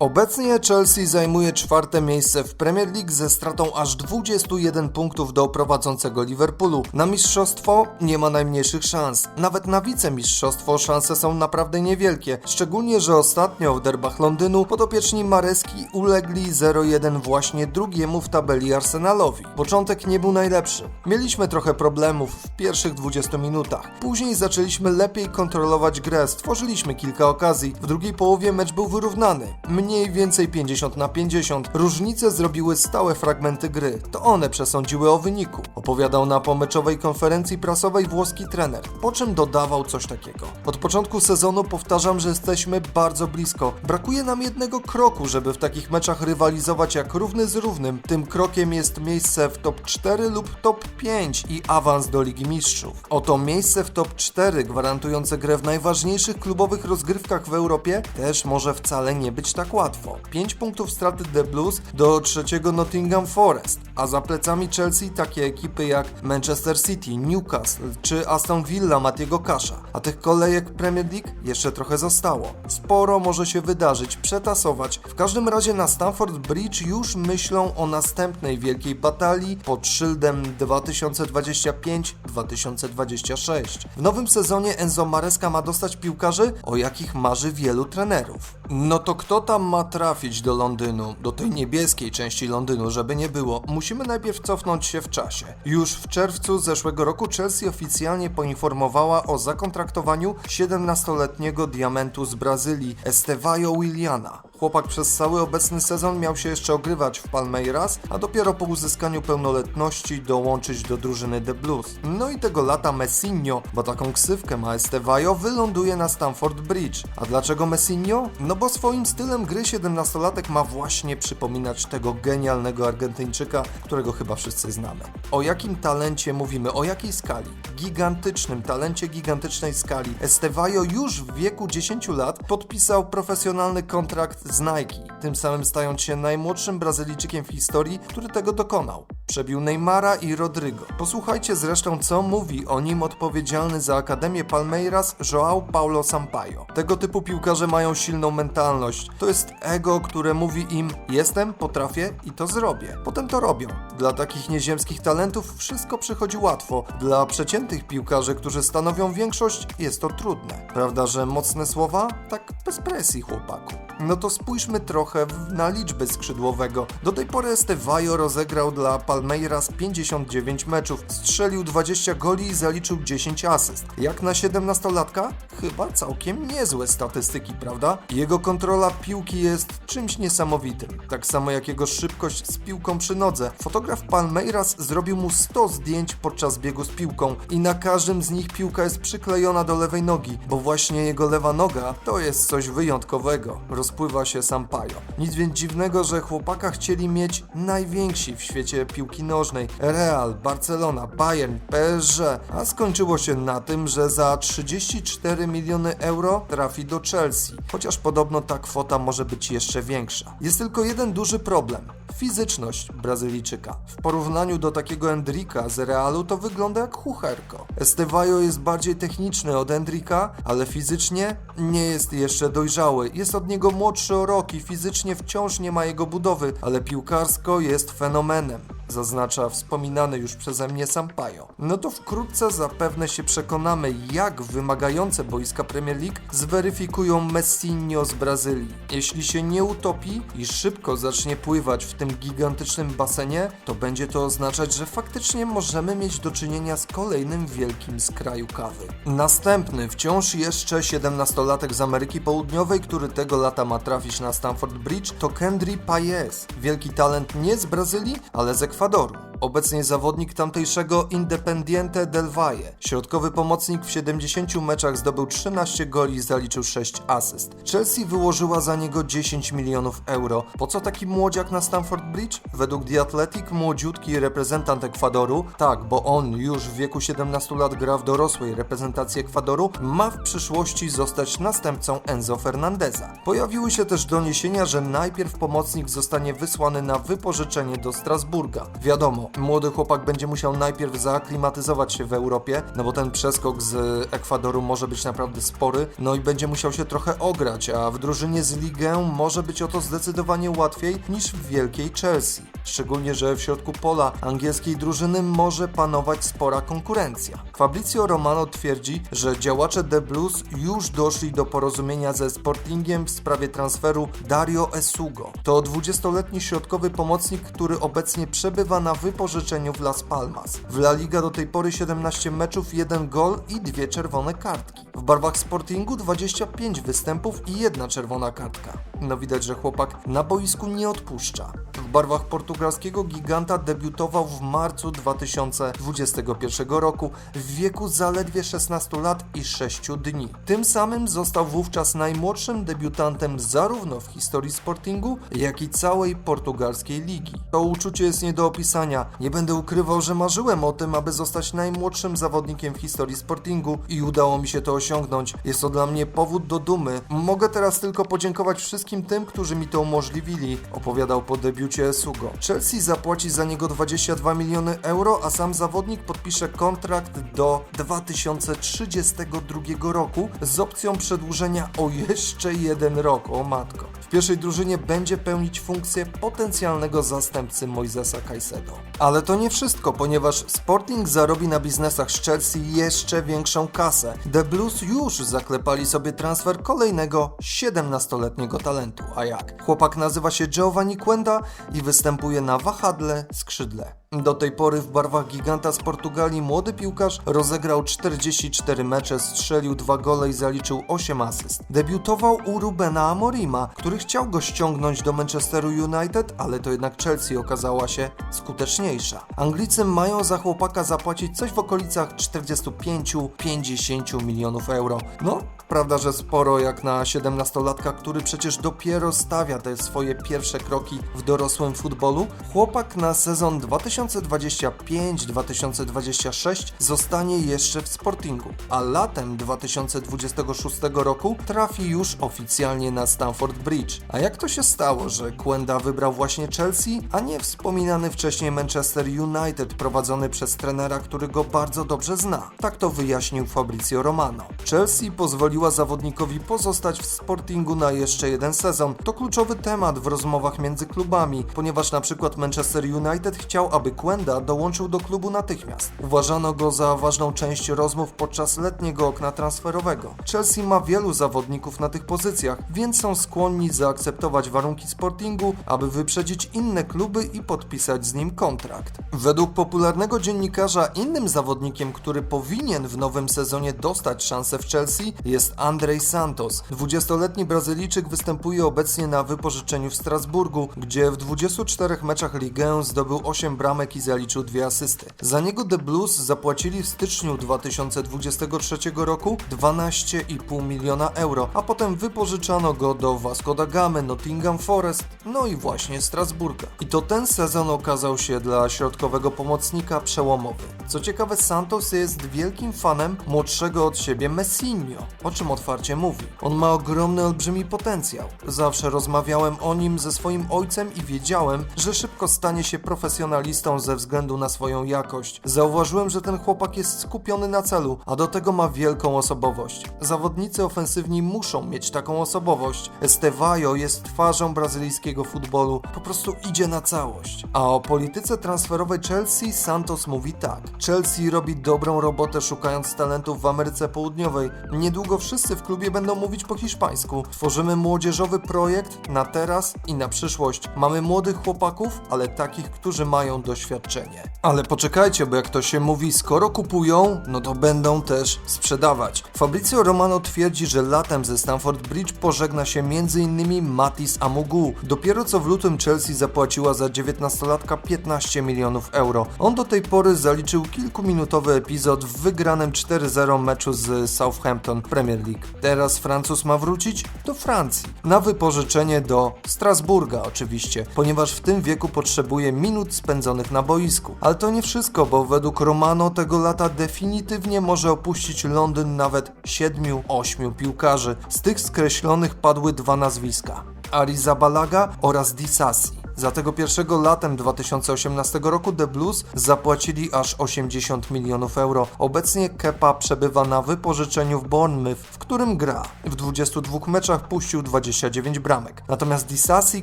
Obecnie Chelsea zajmuje czwarte miejsce w Premier League ze stratą aż 21 punktów do prowadzącego Liverpoolu. Na mistrzostwo nie ma najmniejszych szans. Nawet na wicemistrzostwo szanse są naprawdę niewielkie, szczególnie, że ostatnio w derbach Londynu podopieczni Mareski ulegli 0-1 właśnie drugiemu w tabeli Arsenalowi. Początek nie był najlepszy. Mieliśmy trochę problemów w pierwszych 20 minutach. Później zaczęliśmy lepiej kontrolować grę, stworzyliśmy kilka okazji. W drugiej połowie mecz był wyrównany. Mniej więcej 50 na 50. Różnice zrobiły stałe fragmenty gry. To one przesądziły o wyniku. Opowiadał na pomeczowej konferencji prasowej włoski trener. Po czym dodawał coś takiego. Od początku sezonu powtarzam, że jesteśmy bardzo blisko. Brakuje nam jednego kroku, żeby w takich meczach rywalizować jak równy z równym. Tym krokiem jest miejsce w top 4 lub top 5 i awans do Ligi Mistrzów. Oto miejsce w top 4 gwarantujące grę w najważniejszych klubowych rozgrywkach w Europie też może wcale nie być tak łatwo. 5 punktów straty The Blues do trzeciego Nottingham Forest, a za plecami Chelsea takie ekipy jak Manchester City, Newcastle czy Aston Villa Matiego Kasza. A tych kolejek Premier League jeszcze trochę zostało. Sporo może się wydarzyć, przetasować. W każdym razie na Stamford Bridge już myślą o następnej wielkiej batalii pod szyldem 2025-2026. W nowym sezonie Enzo Maresca ma dostać piłkarzy, o jakich marzy wielu trenerów. No to kto tam ma trafić do Londynu, do tej niebieskiej części Londynu, żeby nie było? Musimy najpierw cofnąć się w czasie. Już w czerwcu zeszłego roku Chelsea oficjalnie poinformowała o zakontraktowaniu 17-letniego diamentu z Brazylii Estevaio Williana. Chłopak przez cały obecny sezon miał się jeszcze ogrywać w Palmeiras, a dopiero po uzyskaniu pełnoletności dołączyć do drużyny The Blues. No i tego lata Messinio, bo taką ksywkę ma Estevaio, wyląduje na Stamford Bridge. A dlaczego Messinio? No bo swoim stylem gry 17-latek ma właśnie przypominać tego genialnego Argentyńczyka, którego chyba wszyscy znamy. O jakim talencie mówimy? O jakiej skali? Gigantycznym talencie gigantycznej skali. Estevaio już w wieku 10 lat podpisał profesjonalny kontrakt z Nike, tym samym stając się najmłodszym Brazylijczykiem w historii, który tego dokonał. Przebił Neymara i Rodrygo. Posłuchajcie zresztą, co mówi o nim odpowiedzialny za Akademię Palmeiras João Paulo Sampaio. Tego typu piłkarze mają silną mentalność. To jest ego, które mówi im: Jestem, potrafię i to zrobię. Potem to robią. Dla takich nieziemskich talentów wszystko przychodzi łatwo. Dla przeciętych piłkarzy, którzy stanowią większość, jest to trudne. Prawda, że mocne słowa? Tak bez presji, chłopaku. No to spójrzmy trochę na liczby skrzydłowego. Do tej pory Estevaio rozegrał dla Palmeiras 59 meczów, strzelił 20 goli i zaliczył 10 asyst. Jak na 17-latka? Chyba całkiem niezłe statystyki, prawda? Jego kontrola piłki jest czymś niesamowitym. Tak samo jak jego szybkość z piłką przy nodze. Fotograf Palmeiras zrobił mu 100 zdjęć podczas biegu z piłką i na każdym z nich piłka jest przyklejona do lewej nogi, bo właśnie jego lewa noga to jest coś wyjątkowego. Rozpływa się Sampaio. Nic więc dziwnego, że chłopaka chcieli mieć najwięksi w świecie piłki nożnej. Real, Barcelona, Bayern, PSG, a skończyło się na tym, że za 34 miliony euro trafi do Chelsea, chociaż podobno ta kwota może być jeszcze większa. Jest tylko jeden duży problem. Fizyczność Brazylijczyka. W porównaniu do takiego Endrika z Realu to wygląda jak chucherko. Estevaio jest bardziej techniczny od Endrika, ale fizycznie nie jest jeszcze dojrzały. Jest od niego młodszy o rok i fizycznie wciąż nie ma jego budowy, ale piłkarsko jest fenomenem zaznacza wspominany już przeze mnie Sampaio. No to wkrótce zapewne się przekonamy, jak wymagające boiska Premier League zweryfikują Messinio z Brazylii. Jeśli się nie utopi i szybko zacznie pływać w tym gigantycznym basenie, to będzie to oznaczać, że faktycznie możemy mieć do czynienia z kolejnym wielkim z kraju kawy. Następny, wciąż jeszcze 17-latek z Ameryki Południowej, który tego lata ma trafić na Stamford Bridge, to Kendry Paez. Wielki talent nie z Brazylii, ale z Ekwadoru. Ekwadoru. Obecnie zawodnik tamtejszego Independiente del Valle. Środkowy pomocnik w 70 meczach zdobył 13 goli i zaliczył 6 asyst. Chelsea wyłożyła za niego 10 milionów euro. Po co taki młodziak na Stamford Bridge? Według The Athletic młodziutki reprezentant Ekwadoru, tak, bo on już w wieku 17 lat gra w dorosłej reprezentacji Ekwadoru, ma w przyszłości zostać następcą Enzo Fernandeza. Pojawiły się też doniesienia, że najpierw pomocnik zostanie wysłany na wypożyczenie do Strasburga. Wiadomo, Młody chłopak będzie musiał najpierw zaaklimatyzować się w Europie, no bo ten przeskok z Ekwadoru może być naprawdę spory, no i będzie musiał się trochę ograć, a w drużynie z Ligę może być o to zdecydowanie łatwiej niż w wielkiej Chelsea. Szczególnie, że w środku pola angielskiej drużyny może panować spora konkurencja. Fabrizio Romano twierdzi, że działacze The Blues już doszli do porozumienia ze Sportingiem w sprawie transferu Dario Esugo. To 20-letni środkowy pomocnik, który obecnie przebywa na wypożyczeniu w Las Palmas. W La Liga do tej pory 17 meczów, 1 gol i dwie czerwone kartki. W barwach Sportingu 25 występów i jedna czerwona kartka. No widać, że chłopak na boisku nie odpuszcza. W barwach portugalskiego giganta debiutował w marcu 2021 roku w wieku zaledwie 16 lat i 6 dni. Tym samym został wówczas najmłodszym debiutantem zarówno w historii Sportingu, jak i całej portugalskiej ligi. To uczucie jest nie do opisania. Nie będę ukrywał, że marzyłem o tym, aby zostać najmłodszym zawodnikiem w historii Sportingu i udało mi się to osiągnąć. Jest to dla mnie powód do dumy. Mogę teraz tylko podziękować wszystkim tym, którzy mi to umożliwili, opowiadał po debiucie Sugo. Chelsea zapłaci za niego 22 miliony euro, a sam zawodnik podpisze kontrakt do 2032 roku z opcją przedłużenia o jeszcze jeden rok. O matko. W pierwszej drużynie będzie pełnić funkcję potencjalnego zastępcy Moisesa Caicedo. Ale to nie wszystko, ponieważ Sporting zarobi na biznesach z Chelsea jeszcze większą kasę. The Blues już zaklepali sobie transfer kolejnego 17-letniego talentu. A jak? Chłopak nazywa się Giovanni Quenda i występuje na wahadle skrzydle. Do tej pory w barwach giganta z Portugalii młody piłkarz rozegrał 44 mecze, strzelił 2 gole i zaliczył 8 asyst. Debiutował u Rubena Amorima, który chciał go ściągnąć do Manchesteru United, ale to jednak Chelsea okazała się skuteczniejsza. Anglicy mają za chłopaka zapłacić coś w okolicach 45-50 milionów euro. No, prawda, że sporo jak na 17-latka, który przecież dopiero stawia te swoje pierwsze kroki w dorosłym futbolu. Chłopak na sezon 2025-2026 zostanie jeszcze w Sportingu, a latem 2026 roku trafi już oficjalnie na Stamford Bridge. A jak to się stało, że Quenda wybrał właśnie Chelsea, a nie wspominany wcześniej Manchester United prowadzony przez trenera, który go bardzo dobrze zna? Tak to wyjaśnił Fabrizio Romano. Chelsea pozwoliła zawodnikowi pozostać w Sportingu na jeszcze jeden sezon. To kluczowy temat w rozmowach między klubami, ponieważ na przykład Manchester United chciał, aby Quenda dołączył do klubu natychmiast. Uważano go za ważną część rozmów podczas letniego okna transferowego. Chelsea ma wielu zawodników na tych pozycjach, więc są skłonni zaakceptować warunki Sportingu, aby wyprzedzić inne kluby i podpisać z nim kontrakt. Według popularnego dziennikarza innym zawodnikiem, który powinien w nowym sezonie dostać szansę w Chelsea jest Andrej Santos. 20-letni Brazylijczyk występuje obecnie na wypożyczeniu w Strasburgu, gdzie w 24 meczach ligę zdobył 8 bramek i zaliczył dwie asysty. Za niego The Blues zapłacili w styczniu 2023 roku 12,5 miliona euro, a potem wypożyczano go do Vasco da Gamy, Nottingham Forest, no i właśnie Strasburga. I to ten sezon okazał się dla środkowego pomocnika przełomowy. Co ciekawe, Santos jest wielkim fanem młodszego od siebie Messinio, o czym otwarcie mówi. On ma ogromny, olbrzymi potencjał. Zawsze rozmawiałem o nim ze swoim ojcem i wiedziałem, że szybko stanie się profesjonalistą ze względu na swoją jakość. Zauważyłem, że ten chłopak jest skupiony na celu, a do tego ma wielką osobowość. Zawodnicy ofensywni muszą mieć taką osobowość. Estevayo jest twarzą brazylijskiego futbolu, po prostu idzie na całość. A o polityce transferowej Chelsea Santos mówi tak. Chelsea robi dobrą robotę szukając talentów w Ameryce Południowej. Niedługo wszyscy w klubie będą mówić po hiszpańsku. Tworzymy młodzieżowy projekt na teraz i na przyszłość. Mamy młodych chłopaków, ale takich, którzy mają doświadczenie. Ale poczekajcie, bo jak to się mówi, skoro kupują, no to będą też sprzedawać. Fabrizio Romano twierdzi, że latem ze Stamford Bridge pożegna się m.in. Matis Amugu. Dopiero co w lutym Chelsea zapłaciła za 19-latka 15 milionów euro. On do tej pory zaliczył kilkuminutowy epizod w wygranym 4-0 meczu z Southampton Premier League. Teraz Francuz ma wrócić do Francji. Na wypożyczenie do Strasburga oczywiście, ponieważ w tym wieku potrzebuje minut spędzonych na boisku. Ale to nie wszystko, bo według Romano tego lata definitywnie może opuścić Londyn nawet 7-8 piłkarzy. Z tych skreślonych padły dwa nazwiska. Arizabalaga oraz Disasi. Za tego pierwszego latem 2018 roku The Blues zapłacili aż 80 milionów euro. Obecnie Kepa przebywa na wypożyczeniu w Bournemouth, w którym gra. W 22 meczach puścił 29 bramek. Natomiast Disasi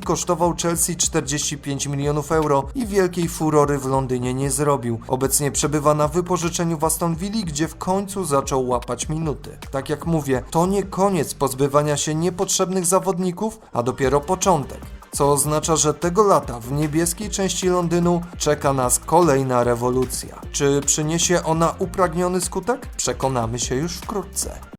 kosztował Chelsea 45 milionów euro i wielkiej furory w Londynie nie zrobił. Obecnie przebywa na wypożyczeniu w Aston Villa, gdzie w końcu zaczął łapać minuty. Tak jak mówię, to nie koniec pozbywania się niepotrzebnych zawodników, a dopiero początek. Co oznacza, że tego lata w niebieskiej części Londynu czeka nas kolejna rewolucja. Czy przyniesie ona upragniony skutek? Przekonamy się już wkrótce.